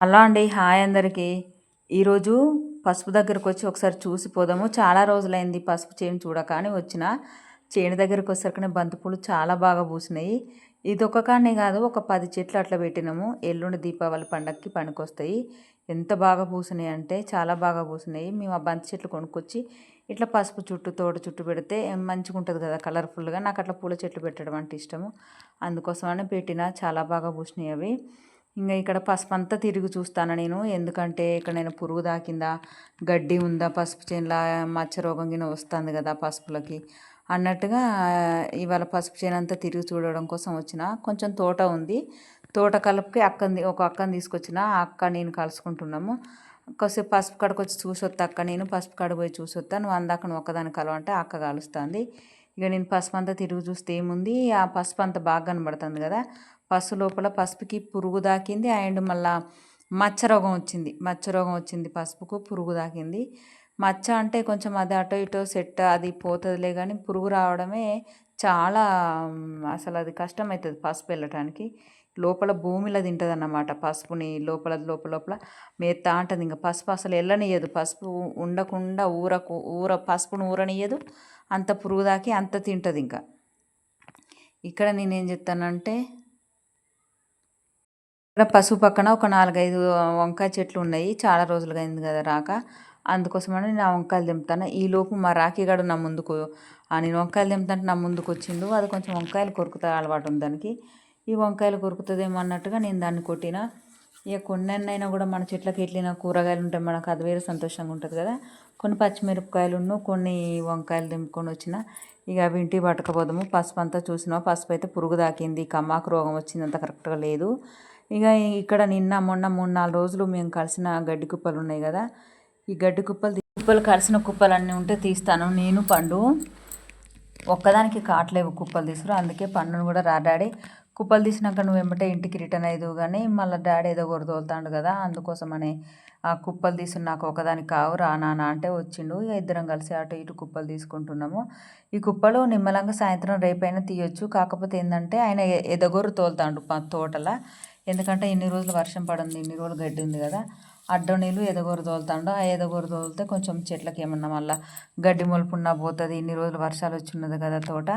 Hello అండి. Hi అందరికీ. ఈరోజు పసుపు దగ్గరకు వచ్చి ఒకసారి చూసి పోదాము. చాలా రోజులైంది పసుపు చేను చూడక అని వచ్చిన. చేను దగ్గరకు వచ్చేసరికి బంతిపూలు చాలా బాగా పూసినాయి. ఇది ఒక కానే కాదు ఒక పది చెట్లు అట్లా పెట్టినాము. ఎల్లుండి దీపావళి పండగకి పనికొస్తాయి. ఎంత బాగా పూసినాయి అంటే చాలా బాగా పూసినాయి. మేము ఆ బంతి చెట్లు కొనుక్కొచ్చి ఇట్లా పసుపు చుట్టూ తోట చుట్టూ పెడితే మంచిగా ఉంటుంది కదా కలర్ఫుల్గా. నాకు అట్లా పూల చెట్లు పెట్టడం అంటే ఇష్టము. అందుకోసమని పెట్టిన చాలా బాగా పూసినాయి అవి. ఇంకా ఇక్కడ పసుపు అంతా తిరిగి చూస్తాను నేను. ఎందుకంటే ఇక్కడ నేను పురుగు దాకిందా గడ్డి ఉందా పసుపు చేనులా మచ్చ రోగం కింద వస్తుంది కదా పసుపులకి. అన్నట్టుగా ఇవాళ పసుపు చేను అంతా తిరిగి చూడడం కోసం వచ్చిన. కొంచెం తోట ఉంది. తోట కలుపుకి అక్కని ఒక అక్కని తీసుకొచ్చిన. ఆ అక్క నేను కలుసుకుంటున్నాము. కాసేపు పసుపు కాడకు వచ్చి చూసొత్తా అక్క నేను. పసుపు కాడ పోయి చూసొత్తా. నువ్వు అందాక నువ్వు ఒక్కదాని కలవంటే అక్క కలుస్తుంది. ఇక నేను పసుపు అంతా తిరుగు చూస్తే ఏముంది? ఆ పసుపు అంతా బాగా కనబడుతుంది కదా. పసు లోపల పసుపుకి పురుగు దాకింది. అండ్ మళ్ళా మచ్చ రోగం వచ్చింది. మచ్చ రోగం వచ్చింది పసుపుకు పురుగు దాకింది. మచ్చ అంటే కొంచెం అది అటో ఇటో సెట్ అది పోతుందిలే కానీ పురుగు రావడమే చాలా అసలు అది కష్టమవుతుంది పసుపు వెళ్ళటానికి. లోపల భూమిలో తింటుంది అన్నమాట పసుపుని లోపల లోపల లోపల. మేత్తా అంటుంది ఇంకా పసుపు అసలు వెళ్ళనియదు పసుపు ఉండకుండా ఊరకు ఊర పసుపును ఊరనియదు అంత పురుగు దాకి అంత తింటుంది ఇంకా. ఇక్కడ నేనేం చెప్తానంటే ఇక్కడ పసుపు పక్కన ఒక నాలుగైదు వంకాయ చెట్లు ఉన్నాయి. చాలా రోజులుగా అయింది కదా రాక. అందుకోసమని నేను ఆ వంకాయలు దింపుతాను ఈలోపు మా మా రాఖీగాడు నా ముందుకు నేను వంకాయలు దింపుతుంటే నా ముందుకు వచ్చిండు. అది కొంచెం వంకాయలు కొరుకుతా అలవాటు ఉంది దానికి. ఈ వంకాయలు కొరుకుతుందేమో అన్నట్టుగా నేను దాన్ని కొట్టిన. ఇక కొన్నైనా కూడా మన చెట్లకి ఎట్లైనా కూరగాయలు ఉంటాయి మనకు అది వేరే సంతోషంగా ఉంటుంది కదా. కొన్ని పచ్చిమిరపకాయలు కొన్ని వంకాయలు దింపుకొని వచ్చిన. ఇక అవి ఇంటికి పట్టుకపోదాము. పసుపు అంతా చూసినా పసుపు అయితే పురుగు దాకింది కమ్మాకు రోగం వచ్చింది అంత కరెక్ట్గా లేదు. ఇక ఇక్కడ నిన్న మొన్న మూడు నాలుగు రోజులు మేము కలిసిన గడ్డి కుప్పలు ఉన్నాయి కదా. ఈ గడ్డి కుప్పలు కుప్పలు కలిసిన కుప్పలు అన్నీ ఉంటే తీస్తాను. నేను పండు ఒక్కదానికి కాట్లేవు కుప్పలు తీసుకురు. అందుకే పండును కూడా రా డాడీ. కుప్పలు తీసినాక నువ్వు వెంబటే ఇంటికి రిటర్న్ అయ్యదు కానీ మళ్ళీ డాడీ ఏదో కొరతోలుతాడు కదా అందుకోసమని ఆ కుప్పలు తీసి నాకు ఒకదానికి కావు రా నాన్న అంటే వచ్చిండు. ఇక ఇద్దరం కలిసి అటు ఇటు కుప్పలు తీసుకుంటున్నాము. ఈ కుప్పలు నిమ్మలంగా సాయంత్రం రేపైనా తీయొచ్చు. కాకపోతే ఏంటంటే ఆయన ఎదగొరు తోలుతాడు తోటల. ఎందుకంటే ఇన్ని రోజులు వర్షం పడింది ఇన్ని రోజులు గడ్డి ఉంది కదా. అడ్డ నీళ్ళు ఎదగొరు తోలుతాండు. ఆ ఎదగొరు తోలితే కొంచెం చెట్లకి ఏమన్నా మళ్ళీ గడ్డి మొలుపున్నా పోతుంది. ఇన్ని రోజులు వర్షాలు వచ్చినది కదా తోట.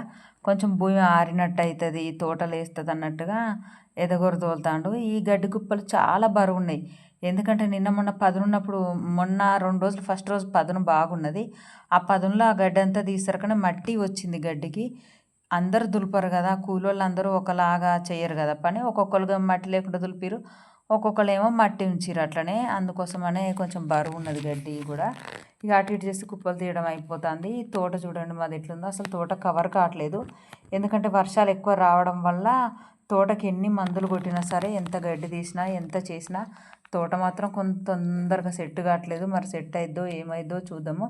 కొంచెం భూమి ఆరినట్టు అవుతుంది తోటలు వేస్తుంది అన్నట్టుగా ఎదగొరు తోలుతాడు. ఈ గడ్డి కుప్పలు చాలా బరువు ఉన్నాయి ఎందుకంటే నిన్న మొన్న పదునున్నప్పుడు మొన్న రెండు రోజులు ఫస్ట్ రోజు పదును బాగున్నది. ఆ పదునులో ఆ గడ్డి అంతా తీసరకనే మట్టి వచ్చింది గడ్డికి. అందరు దులపరు కదా కూలోళ్ళు అందరూ ఒకలాగా చేయరు కదా పని. ఒక్కొక్కరుగా మట్టి లేకుండా దులిపిరు ఒక్కొక్కరు ఏమో మట్టి ఉంచిరు అట్లనే. అందుకోసమనే కొంచెం బరువు ఉన్నది గడ్డి కూడా. ఇక అటు ఇటు చేసి కుప్పలు తీయడం అయిపోతుంది. తోట చూడండి మాది ఎట్లుందో. అసలు తోట కవర్ కావట్లేదు. ఎందుకంటే వర్షాలు ఎక్కువ రావడం వల్ల తోటకి ఎన్ని మందులు కొట్టినా సరే ఎంత గడ్డి తీసినా ఎంత చేసినా తోట మాత్రం కొంత తొందరగా సెట్ కావట్లేదు. మరి సెట్ అయిద్దో ఏమైద్దో చూద్దాము.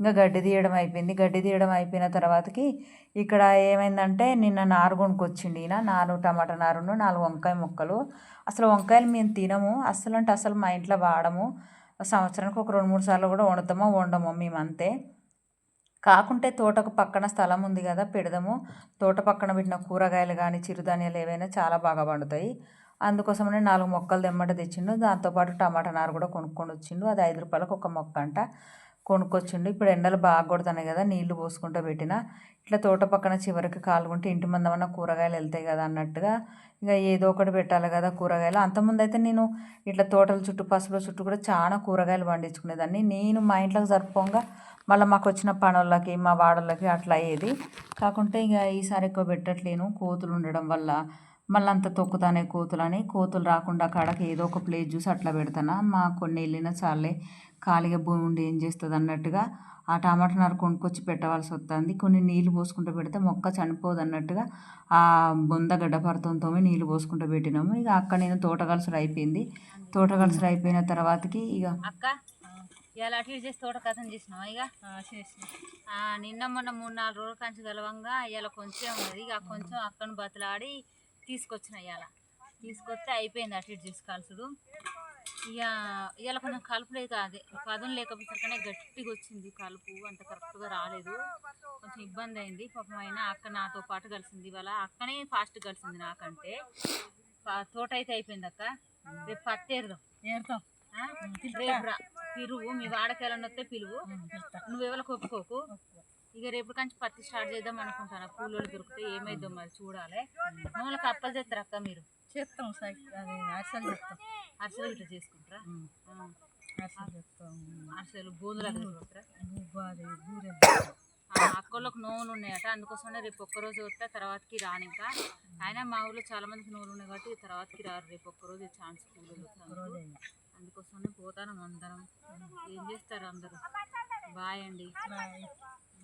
ఇంకా గడ్డి తీయడం అయిపోయింది. గడ్డి తీయడం అయిపోయిన తర్వాతకి ఇక్కడ ఏమైందంటే నిన్న నారు కొనుక్కొచ్చిండి ఈయన. నారు టమాటా నారును నాలుగు వంకాయ ముక్కలు. అసలు వంకాయలు మేము తినము. అసలు అంటే అసలు మా ఇంట్లో వాడము. సంవత్సరానికి ఒక రెండు మూడు సార్లు కూడా వండుతామో వండము మేము అంతే కాకుంటే తోటకు పక్కన స్థలం ఉంది కదా పెడదాము. తోట పక్కన పెట్టిన కూరగాయలు కానీ చిరుధాన్యాలు ఏవైనా చాలా బాగా పండుతాయి. అందుకోసమని నాలుగు మొక్కలు తెమ్మట తెచ్చిండు. దాంతోపాటు టమాటా నారు కూడా కొనుక్కొని వచ్చిండు. అది ఐదు రూపాయలకు ఒక మొక్క అంట. కొనుక్కొచ్చిండు. ఇప్పుడు ఎండలు బాగా కొడుతున్నాయి కదా నీళ్ళు పోసుకుంటూ పెట్టిన. ఇట్లా తోట పక్కన చివరికి కాలుకుంటే ఇంటి మందమన్నా కూరగాయలు వెళ్తాయి కదా అన్నట్టుగా. ఇంకా ఏదో ఒకటి పెట్టాలి కదా కూరగాయలు. అంతకుముందు అయితే నేను ఇట్లా తోటల చుట్టూ పసుపుల చుట్టూ కూడా చాలా కూరగాయలు పండించుకునేదాన్ని. నేను మా ఇంట్లోకి సరిపోగా మళ్ళీ మాకు వచ్చిన పనులకి మా వాడలకి అట్లా అయ్యేది. కాకుంటే ఇక ఈసారి ఎక్కువ పెట్టట్లేను. కోతులు ఉండడం వల్ల మళ్ళీ అంత తొక్కుతానే కోతులని. కోతులు రాకుండా కాడకి ఏదో ఒక ప్లేస్ చూసి అట్లా పెడతాను. మా కొన్ని వెళ్ళినా చాలే ఖాళీగా భూమి ఉండి ఏం చేస్తుంది అన్నట్టుగా ఆ టమాటా నారు కొనుక్కొచ్చి పెట్టవలసి వస్తుంది కొన్ని నీళ్ళు పోసుకుంటూ పెడితే మొక్క చనిపోదు అన్నట్టుగా ఆ బొంద గడ్డపరతంతో నీళ్ళు పోసుకుంటూ పెట్టినాము. ఇక అక్కడ నేను తోటగలసలు అయిపోయింది. తోటగలసలు అయిపోయిన తర్వాతకి ఇక అక్క ఇలా అటు చేసి తోట కథం చేసినావా ఇక? నిన్న మొన్న మూడు నాలుగు రోజుల కంచి గలవంగా ఇలా కొంచెం ఉన్నది. ఇక కొంచెం అక్కను బతలాడి తీసుకొచ్చిన ఇవాళ తీసుకొస్తే అయిపోయింది అటు ఇటు చేసుకోవాల్సుడు ఇక ఇవాళ కొంచెం కలుపు లేక అదే. పదం లేకపోతే గట్టిగా వచ్చింది కలుపు. అంత కరెక్ట్గా రాలేదు. కొంచెం ఇబ్బంది అయింది. పాపం అయినా అక్క నాతో పాటు కలిసింది ఇవాళ. అక్కనే ఫాస్ట్ కలిసింది నాకంటే. తోట అయితే అయిపోయింది అక్క. రేపు పత్తేరుదాం ఏరుతాం. ఆ? రేపు పిలువు. మీ వాడకాయలను వస్తే పిలువు. నువ్వెవరికి ఒప్పుకోకు. ఇక రేపు కంచి పత్తి స్టార్ట్ చేద్దాం అనుకుంటాను. కూలోళ్ళు దొరికితే ఏమైద్దో మరి చూడాలి. మమ్మల్ని కప్పలు చేస్తారు అక్క మీరు? చేస్తాం అది అరిసెలు చేస్తాం అరిసెలు ఇట్లా చేసుకుంటారా. అరిసెలు ఆ, అక్కళ్ళకి నోవులు ఉన్నాయట. అందుకోసమే రేపు ఒక్కరోజు వస్తే తర్వాతకి రాను ఇంకా. అయినా మా ఊళ్ళో చాలా మందికి నోవులు ఉన్నాయి కాబట్టి తర్వాతకి రారు. రేపు ఒక్కరోజు ఛాన్స్ కూలీలు అందుకోసమే పోతాను అందరం. ఏం చేస్తారు అందరూ? బాయ్ అండి. బాయ్.